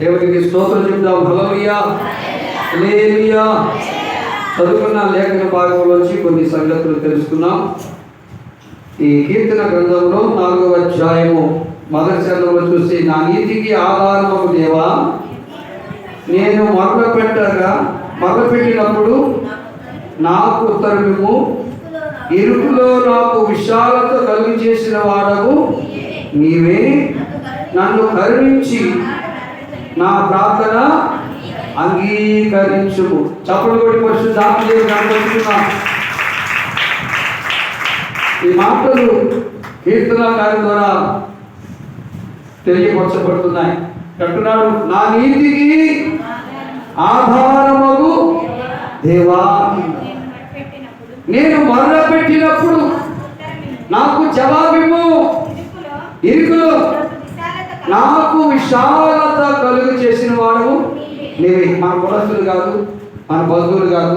దేవుడికి స్తోత్రం చెప్దాం హల్లెలూయా. హల్లెలూయా. చదువుకున్న లేఖన భాగంలోంచి కొన్ని సంగతులు తెలుసుకున్నాం. ఈ కీర్తన గ్రంథంలో నాలుగవ అధ్యాయము మొదటి చరణంలో చూసి నా నీతికి ఆధారము దేవా? నేను మొదలు పెట్టగా మొదలు పెట్టినప్పుడు నాకు ఉత్తరము ఇరుకులో నాకు విశాలత కలుగు చేసిన వాడవు నీవే నన్ను కరుణించి నా ప్రార్థన అంగీకరించుము. చప్పుడు కొట్టి పరిశుద్ధాత్మ కనపడుతున్నా ఈ మాటలు కీర్తనకారి ద్వారా తెలియపరచబడుతున్నాయి. అంటున్నాడు నా నీతికి ఆధారమగు దేవా. నేను మరణ పెట్టినప్పుడు నాకు జవాబిము ఇరుకులో నాకు విశాలత కలుగు చేసిన వాడు నీవే మన కులస్తులు కాదు మన బంధువులు కాదు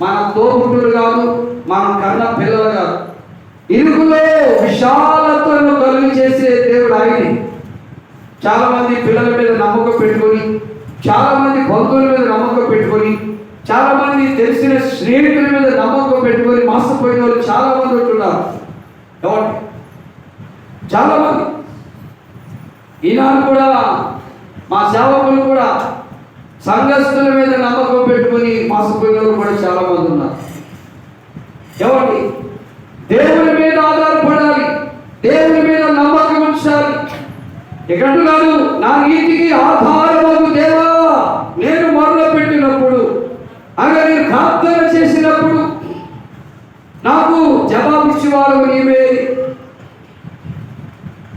మన తోబుట్టులు కాదు మన కన్న పిల్లలు కాదు. ఇరుకులో విశాలత్వం కలుగు చేసే దేవుడు ఆయన. చాలా మంది పిల్లల మీద నమ్మకం పెట్టుకొని చాలా మంది బంధువుల మీద నమ్మకం పెట్టుకొని చాలా మంది తెలిసిన స్నేహితుల మీద నమ్మకం పెట్టుకొని మోసపోయిన వాళ్ళు చాలా మంది ఉంటున్నారు. ఎవరు? చాలా మంది ఈనాడు కూడా మా సేవకులు కూడా సంఘస్థుల మీద నమ్మకం పెట్టుకొని మోసపోయిన వాళ్ళు కూడా చాలా మంది ఉన్నారు. ఎవరి దేవుని మీద ఆధారపడాలి. దేవుని మీద నమ్మకం ఉంచాలి. ఎక్కడున్నాడు నా నీతికి ఆధారమగు దేవా నేను మొదలు పెట్టినప్పుడు అనగా నేను ప్రార్థన చేసినప్పుడు నాకు జవాబిచ్చేవాడు నీవే.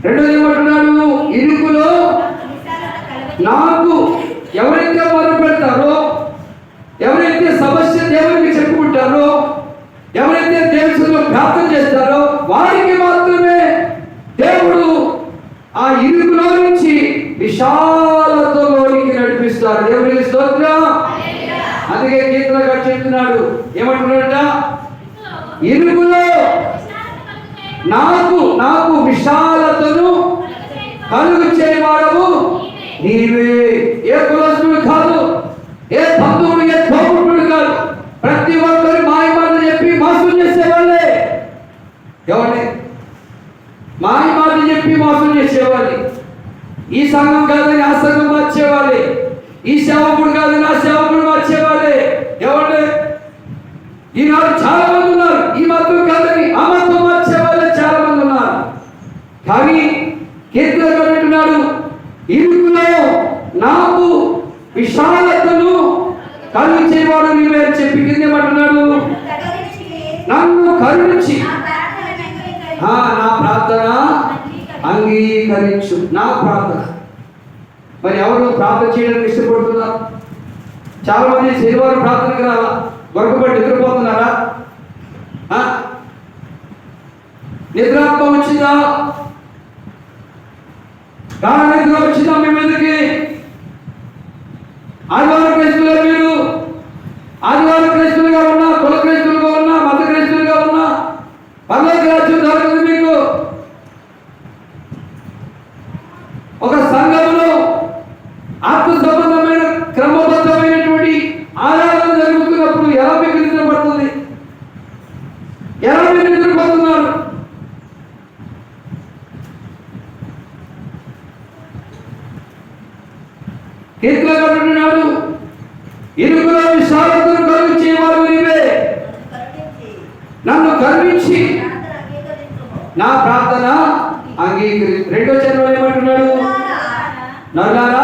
రెండోది ఏమంటున్నాడు నాకు ఎవరైతే మొదలు పెడతారో ఎవరైతే సమస్య దేవునికి చెప్పుకుంటారో ఎవరైతే దేవుడిలో ప్రార్థన చేస్తారో వారికి మాత్రమే దేవుడు ఆ ఇరుగులో నుంచి విశాలతలోనికి నడిపిస్తారు. దేవుడికి స్తోత్రం. అందుకే కీర్తన గారు చెప్తున్నాడు ఏమంటున్నాడట? ఇరుగులో నాకు నాకు విశాలతను కలుగు నీవే ఏ కులస్తుడు కాదు ఏ బంధువుడు ఏ తోపుడు కాదు. ప్రతి ఒక్కరు మాయమాట చెప్పి మోసం చేసేవాళ్ళే. ఎవరి మాయ మాట చెప్పి మోసం చేసేవాళ్ళే. ఈ సంఘం కాదని ఆ సంఘం మార్చేవాళ్ళే. ఈ సేవకుడు కాదని ఆ సేవకుడు మార్చేవాళ్ళే. ఎవరి ఈనాడు చాలా మంది ఉన్నారు. ఈ మతం కాదని ఆ మతం మార్చేవాళ్ళే చాలా మంది ఉన్నారు. కానీ కీర్తన అంటున్నాడు ఇరుకులో నాకు విశాలతను కలుగు నీవే అని చెప్పి కింద ఏమంటున్నాడు నన్ను కరుణించి. ఆ, నా ప్రార్థన అంగీకరించు. నా ప్రార్థన. మరి ఎవరు ప్రార్థన చేయడానికి ఇష్టపడుతున్నారు? చాలా మంది శనివారం ప్రార్థనకి రాలా? గొడవపడి నిద్రపోతున్నారా? ఆ? నిద్రాత్మ వచ్చిందా? గాఢ నిద్ర వచ్చిందా మీ మీదకి ఆదివారం క్రైస్తులు మీరు ఆదివారం క్రైస్తులుగా ఉన్నా కుల క్రైస్తులుగా ఉన్నా మత క్రైస్తులుగా ఉన్నా పర్లోక రాజ్యం దొరకదు మీకు. ఒక సంఘంలో ఆత్మ సంబంధమైన క్రమబద్ధమైనటువంటి ఆరాధన జరుగుతున్నప్పుడు ఎలా మీకు నిద్ర పడుతుంది? ఎలా మీరు నిద్రపోతున్నారు కీర్తన ఇరుగులో విశాలతను కలుగు నీవే. నన్ను కరుణించి. నా ప్రార్థన అంగీకరి రెండో చరణంలో ఏమంటున్నాడు? నల్లారా